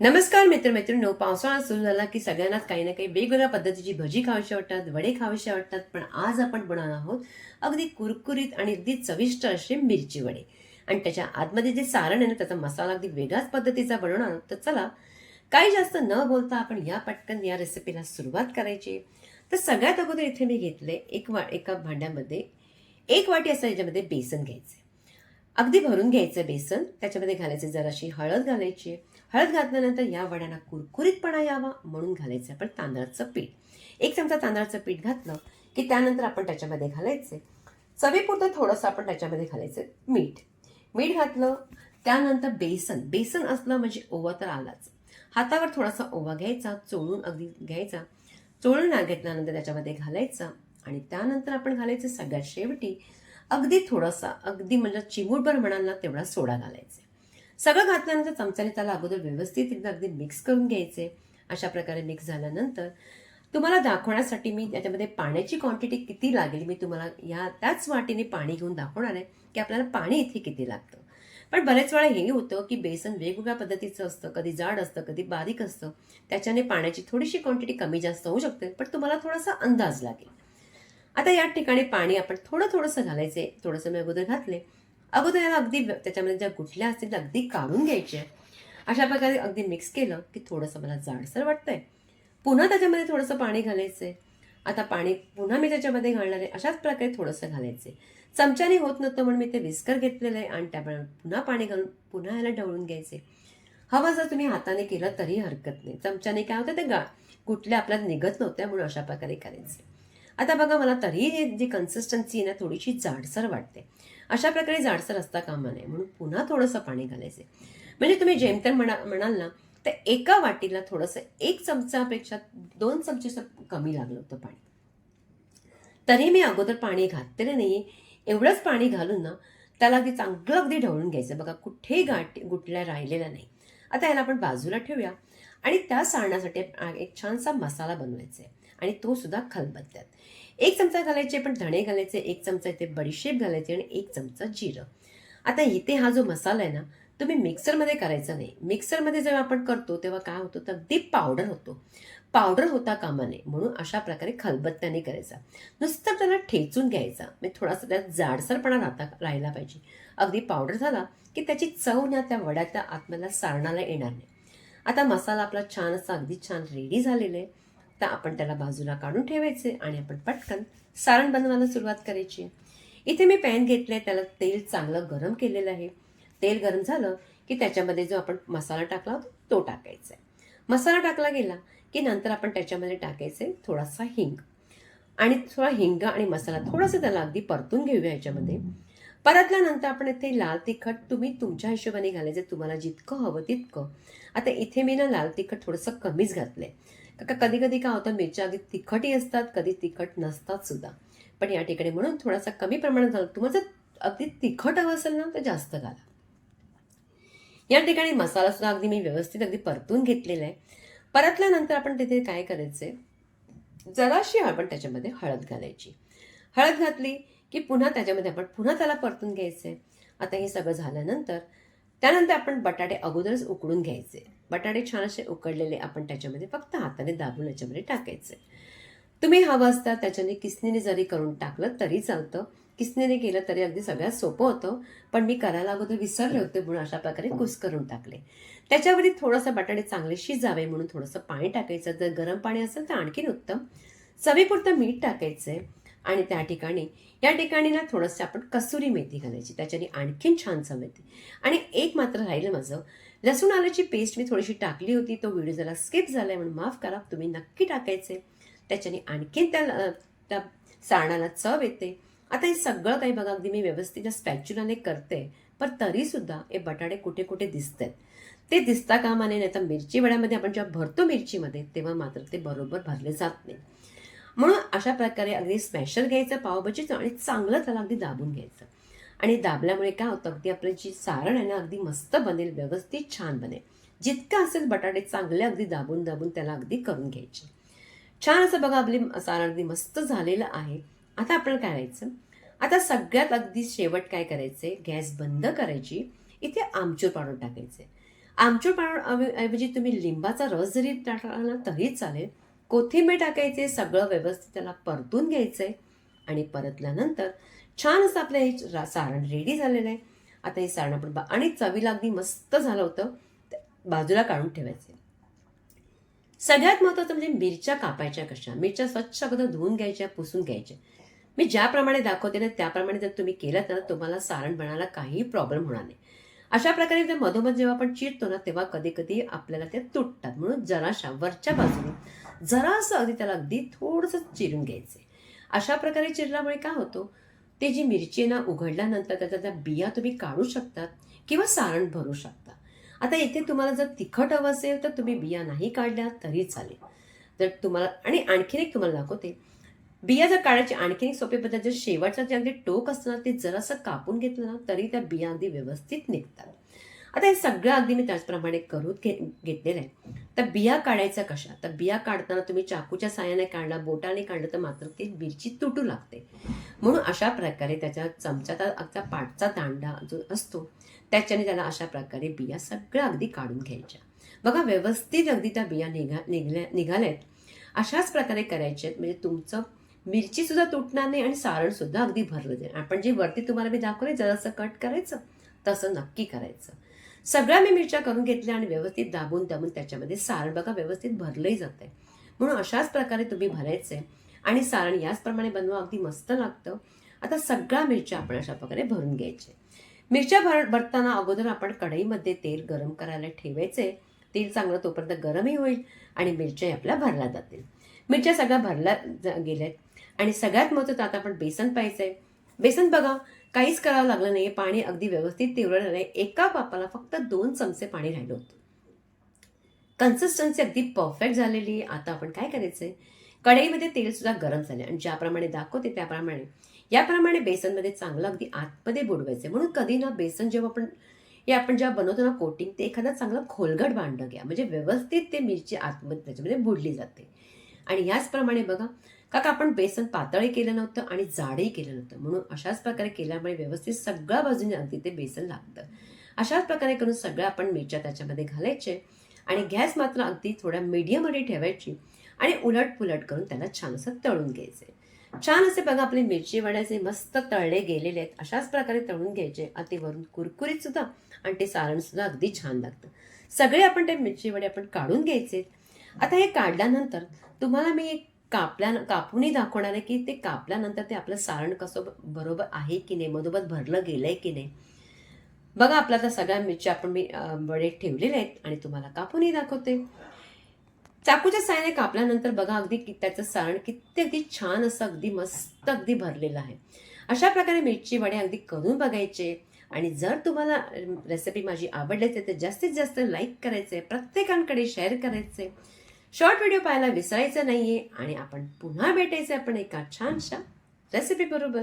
नमस्कार मित्रमैत्रिणींनो पावसाळा सुरू झाला की सगळ्यांनाच काही ना काही वेगवेगळ्या पद्धतीची भजी खावीशी वाटतात वडे खावीशी वाटतात पण आज आपण बनवणार आहोत अगदी कुरकुरीत आणि अगदी चविष्ट असे मिरची वडे. आणि त्याच्या आतमध्ये जे सारण आहे ना त्याचा मसाला अगदी वेगळ्याच पद्धतीचा बनवणार तर चला काही जास्त न बोलता आपण या पटकन या रेसिपीला सुरुवात करायची. तर सगळ्यात अगोदर इथे मी घेतले एक वा एका भांड्यामध्ये एक वाटी असं याच्यामध्ये बेसन घ्यायचं अगदी भरून घ्यायचं बेसन त्याच्यामध्ये घालायचे जराशी हळद घालायची. हळद घातल्यानंतर या वड्यांना कुरकुरीतपणा यावा म्हणून घालायचं आपण तांदळाचं पीठ. एक चमचा तांदळाचं पीठ घातलं की त्यानंतर आपण त्याच्यामध्ये घालायचे. चवीपुरतं थोडंसं आपण त्याच्यामध्ये घालायचं मीठ. मीठ घातलं त्यानंतर बेसन. बेसन असलं म्हणजे ओवा तर आलाच. हातावर थोडासा ओवा घ्यायचा चोळून अगदी घ्यायचा. चोळून ना घेतल्यानंतर त्याच्यामध्ये घालायचा आणि त्यानंतर आपण घालायचं सगळ्यात शेवटी अगदी थोडासा अगदी म्हणजे चिमूटभर म्हणाल ना तेवढा सोडा घालायचा. सगळं घातल्यानंतर चमच्याने त्याला अगोदर व्यवस्थित एकदा अगदी मिक्स करून घ्यायचे. अशा प्रकारे मिक्स झाल्यानंतर तुम्हाला दाखवण्यासाठी मी त्याच्यामध्ये पाण्याची क्वांटिटी किती लागेल मी तुम्हाला या त्याच वाटीने पाणी घेऊन दाखवणार आहे की आपल्याला पाणी इथे किती लागतं. पण बरेच वेळा हे होतं की बेसन वेगवेगळ्या पद्धतीचं असतं कधी जाड असतं कधी बारीक असतं. त्याच्याने पाण्याची थोडीशी क्वांटिटी कमी जास्त होऊ शकते पण तुम्हाला थोडासा अंदाज लागेल. आता या ठिकाणी पाणी आपण थोडं थोडंसं घालायचे थोडंसं मी अगोदर घातले. अगोदर ह्याला अगदी त्याच्यामध्ये ज्या गुठल्या असतील त्या अगदी काढून घ्यायच्या अशा प्रकारे अगदी मिक्स केलं की थोडंसं मला जाडसर वाटतंय. पुन्हा त्याच्यामध्ये थोडंसं पाणी घालायचं आहे आता पाणी पुन्हा मी त्याच्यामध्ये घालणार आहे. अशाच प्रकारे थोडंसं घालायचं आहे चमच्याने होत नव्हतं म्हणून मी ते विस्कर घेतलेलं आहे आणि त्याप्रमाणे पुन्हा पाणी घालून पुन्हा याला ढवळून घ्यायचे हवं जर तुम्ही हाताने केलं तरी हरकत नाही. चमच्याने काय होतं ते गा कुठल्या आपल्याला निघत नव्हत्या म्हणून अशा प्रकारे करायचे आता बघा मला तरी जी कन्सिस्टन्सी आहे ना थोडीशी जाडसर वाटते. अशा प्रकारे जाडसर असता कामा नये. म्हणून पुन्हा थोडंसं पाणी घालायचं. म्हणजे तुम्ही जेमतेम म्हणा म्हणाल ना तर एका वाटीला थोडंसं एक चमचापेक्षा दोन चमचेचं कमी लागलं होतं पाणी. तरी मी अगोदर पाणी घातलेलं नाही एवढंच पाणी घालून ना त्याला अगदी चांगलं अगदी ढवळून घ्यायचं. बघा कुठेही गाठ गुटल्या राहिलेल्या नाही. आता याला आपण बाजूला ठेवूया. आणि त्या सारण्यासाठी एक छानसा मसाला बनवायचा आहे. आणि तो सुद्धा खलबत्त्यात एक चमचा घालायचे पण धणे घालायचे एक चमचा इथे बडीशेप घालायचे आणि एक चमचा जिरं. आता इथे हा जो मसाला आहे ना तुम्ही मिक्सरमध्ये करायचा नाही. मिक्सरमध्ये जेव्हा आपण करतो तेव्हा काय होतं? तर अगदी पावडर होतो. पावडर होता कामा नये म्हणून अशा प्रकारे खलबत्त्याने करायचा. नुसतं त्याला ठेचून घ्यायचा. म्हणजे थोडासा त्यात जाडसरपणा राहता राहिला पाहिजे. अगदी पावडर झाला की त्याची चव ना त्या वड्याच्या आत्म्याला सारणाला येणार नाही. आता मसाला आपला छान असा अगदी छान रेडी झालेला आहे. तर आपण त्याला बाजूला काढून ठेवायचे आणि आपण पटकन सारण बनवायला सुरुवात करायची. इथे मी पॅन घेतलंय त्याला तेल चांगलं गरम केलेलं आहे. तेल गरम झालं की त्याच्यामध्ये जो आपण मसाला टाकला होता तो टाकायचा आहे. मसाला टाकला गेला की नंतर आपण त्याच्यामध्ये टाकायचे थोडासा हिंग. आणि थोडा हिंग आणि मसाला थोडासा त्याला अगदी परतून घेऊया याच्यामध्ये. परतल्यानंतर आपण इथे लाल तिखट तुम्ही तुमच्या हिशोबाने घालायचं तुम्हाला जितकं हवं तितकं. आता इथे मी ना लाल तिखट थोडंसं कमीच घातलंय. का कधी कधी काय होतं मिरच्या अगदी तिखटही असतात कधी तिखट नसतात सुद्धा. पण या ठिकाणी म्हणून थोडासा कमी प्रमाणात घाल. तुम्हाला जर अगदी तिखट हवं असेल ना तर जास्त घाला. या ठिकाणी मसाला सुद्धा अगदी मी व्यवस्थित अगदी परतून घेतलेला आहे. परतल्यानंतर आपण तिथे काय करायचंय? जराशी आपण त्याच्यामध्ये हळद घालायची. हळद घातली की पुन्हा त्याच्यामध्ये आपण पुन्हा त्याला परतून घ्यायचंय. आता हे सगळं झाल्यानंतर त्यानंतर आपण बटाटे अगोदरच उकडून घ्यायचे. बटाटे छान असे उकडलेले आपण त्याच्यामध्ये फक्त हाताने दाबून याच्यामध्ये टाकायचे. तुम्ही हवं असता त्याच्याने किसनीने जरी करून टाकलं तरी चालतं. किसनीने केलं तरी अगदी सगळ्यात सोपं होतं. पण मी करायला अगोदर विसरले होते म्हणून अशा प्रकारे कुस करून टाकले. त्याच्यावरती थोडंसं बटाटे चांगले शिजावे म्हणून थोडंसं पाणी टाकायचं. जर गरम पाणी असेल तर आणखीन उत्तम. चवीपुरतं मीठ टाकायचंय आणि त्या ठिकाणी या ठिकाणी ना थोडंसं आपण कसुरी मेथी घालायची त्याच्याने आणखीन छान चव येते आणि एक मात्र राहिलं माझं. लसूण आल्याची पेस्ट मी थोडीशी टाकली होती तो व्हिडिओ जरा स्किप आहे म्हणून माफ करा तुम्ही नक्की टाकायचे. त्याच्याने आणखीन त्या त्या सारणाला चव येते. आता हे सगळं काही बघा अगदी मी व्यवस्थित स्पॅच्युलाने करते. पण तरीसुद्धा हे बटाटे कुठे कुठे दिसत आहेत ते दिसता कामाने नाही तर मिरची वड्यामध्ये आपण जेव्हा भरतो मिरचीमध्ये तेव्हा मात्र ते बरोबर भरले जात नाही म्हणून अशा प्रकारे अगदी स्मॅशर घ्यायचं पावभाजीचं आणि चांगलं त्याला अगदी दाबून घ्यायचं. आणि दाबल्यामुळे काय होतं अगदी आपलं जी सारण आहे ना अगदी मस्त बनेल व्यवस्थित छान बनेल. जितकं असेल बटाटे चांगले अगदी दाबून दाबून त्याला अगदी करून घ्यायचे. छान असं बघा आपली सारण अगदी मस्त झालेलं आहे. आता आपण काय करायचं? आता सगळ्यात अगदी शेवट काय करायचे गॅस बंद करायची. इथे आमचूर पावडर टाकायचे आमचूर पावडर ऐवजी तुम्ही लिंबाचा रस जरी टाकला तरी चालेल. कोथिंबीर टाकायचे सगळं व्यवस्थित त्याला परतून घ्यायचंय. आणि परतल्यानंतर छान असं आपलं हे सारण रेडी झालेलं आहे. आता हे सारण आपण बा- आणि चवीला अगदी मस्त झालं होतं. बाजूला काढून ठेवायचे. सगळ्यात महत्त्वाचं म्हणजे मिरच्या कापायच्या कशा? मिरच्या स्वच्छ अगोदर धुवून घ्यायच्या पुसून घ्यायच्या. मी ज्याप्रमाणे दाखवते ना त्याप्रमाणे जर तुम्ही केलं तर तुम्हाला सारण बनायला काही प्रॉब्लेम होणार नाही. अशा प्रकारे ते मधोमध जेव्हा आपण चिरतो ना तेव्हा कधी कधी आपल्याला ते तुटतात. म्हणून जराशा वरच्या बाजूने जरासं अगदी त्याला अगदी थोडंसं चिरून घ्यायचं अशा प्रकारे चिरल्यामुळे काय होतो? ते जी मिरची ना उघडल्यानंतर त्याच्या त्या बिया तुम्ही काढू शकतात किंवा सारण भरू शकता. आता इथे तुम्हाला जर तिखट हवं असेल तर तुम्ही बिया नाही काढल्या तरी चालेल. तर तुम्हाला आणि आणखीन एक तुम्हाला दाखवते. बिया जर काढायची आणखीन एक सोपी पद्धत जर शेवटचं जे अगदी टोक असतं ना ते जरासं कापून घेतलं ना तरी त्या बिया अगदी व्यवस्थित निघतात. आता हे सगळं अगदी मी त्याचप्रमाणे करून घे घेतलेलं आहे. तर बिया काढायचा कशा? तर बिया काढताना तुम्ही चाकूच्या साह्याने काढला बोटाने काढलं तर मात्र ती मिरची तुटू लागते. म्हणून अशा प्रकारे त्याच्या चमच्याचा अगदा पाठचा दांडा जो असतो त्याच्याने त्याला अशा प्रकारे बिया सगळ्या अगदी काढून घ्यायच्या. बघा व्यवस्थित अगदी त्या बिया निघा निघल्या निघाल्यात अशाच प्रकारे करायच्या आहेत. म्हणजे तुमचं मिरची सुद्धा तुटणार नाही आणि सारण सुद्धा अगदी भरलं जाईल. आपण जे वरती तुम्हाला मी दाखवले जरासं कट करायचं तसं नक्की करायचं. सगळ्या मी मिरच्या करून घेतल्या आणि व्यवस्थित दाबून दाबून त्याच्यामध्ये सारण बघा व्यवस्थित भरलंही जातंय. म्हणून अशाच प्रकारे तुम्ही भरायचंय आणि सारण याचप्रमाणे बनवा अगदी मस्त लागतं. आता सगळ्या मिरच्या आपण अशा प्रकारे भरून घ्यायचे. मिरच्या भर भरताना अगोदर आपण कढईमध्ये तेल गरम करायला ठेवायचे तेल चांगलं तोपर्यंत गरमही होईल आणि मिरच्याही आपल्या भरल्या जातील. मिरच्या सगळ्या भरल्या गेल्या गेल्यात. आणि सगळ्यात महत्त्वाचं आता आपण बेसन पाहायचंय. बेसन बघा काहीच करावं लागलं नाही पाणी अगदी व्यवस्थित तेवढं नाही. एका पापाला फक्त दोन चमचे पाणी राहिलं होतं. कन्सिस्टन्सी अगदी परफेक्ट झालेली. आहे आता आपण काय करायचंय? कढईमध्ये तेल सुद्धा गरम झाले आणि ज्याप्रमाणे दाखवते त्याप्रमाणे. याप्रमाणे बेसनमध्ये चांगलं अगदी आतमध्ये बुडवायचं म्हणून कधी ना बेसन जेव्हा आपण हे आपण जेव्हा बनवतो ना कोटिंग ते एखादं चांगलं खोलगट भांडं घ्या. म्हणजे व्यवस्थित ते मिरची आतमध्ये त्याच्यामध्ये बुडली जाते. आणि याचप्रमाणे बघा का का आपण बेसन पातळही केलं नव्हतं आणि जाडही केलं नव्हतं. म्हणून अशाच प्रकारे केल्यामुळे व्यवस्थित सगळ्या बाजूने अगदी ते बेसन लागतं. अशाच प्रकारे करून सगळ्या आपण मिरच्या त्याच्यामध्ये घालायचे आणि गॅस मात्र अगदी थोड्या मीडियममध्ये ठेवायची आणि उलट पुलट करून त्याला छान असं तळून घ्यायचे. छान असे बघा आपले मिरची वड्याचे मस्त तळले गेलेले आहेत अशाच प्रकारे तळून घ्यायचे. अतिवरून कुरकुरीत सुद्धा आणि ते सारण सुद्धा अगदी छान लागतं. सगळे आपण ते मिरची वडे आपण काढून घ्यायचे. आता हे काढल्यानंतर तुम्हाला मी एक कापल्या कापूनही दाखवणार आहे की ते कापल्यानंतर ते आपलं सारण कसं बरोबर आहे की नाही मधोमध भरलं गेलं आहे की नाही. बघा आपला तर सगळ्या मिरच्या आपण मी बडे वडे ठेवलेले आहेत आणि तुम्हाला कापूनही दाखवते. चाकूच्या साहाय्याने कापल्यानंतर बघा अगदी त्याचं सारण किती अगदी छान असं अगदी मस्त अगदी भरलेलं आहे. अशा प्रकारे मिरची वडे अगदी करून बघायचे आणि जर तुम्हाला रेसिपी माझी आवडली असेल तर जास्तीत जास्त लाईक करायचे प्रत्येकांकडे शेअर करायचे. शॉर्ट व्हिडिओ पाहायला विसरायचं आहे आणि आपण पुन्हा भेटायचं आपण एका छानशा रेसिपी बरोबर.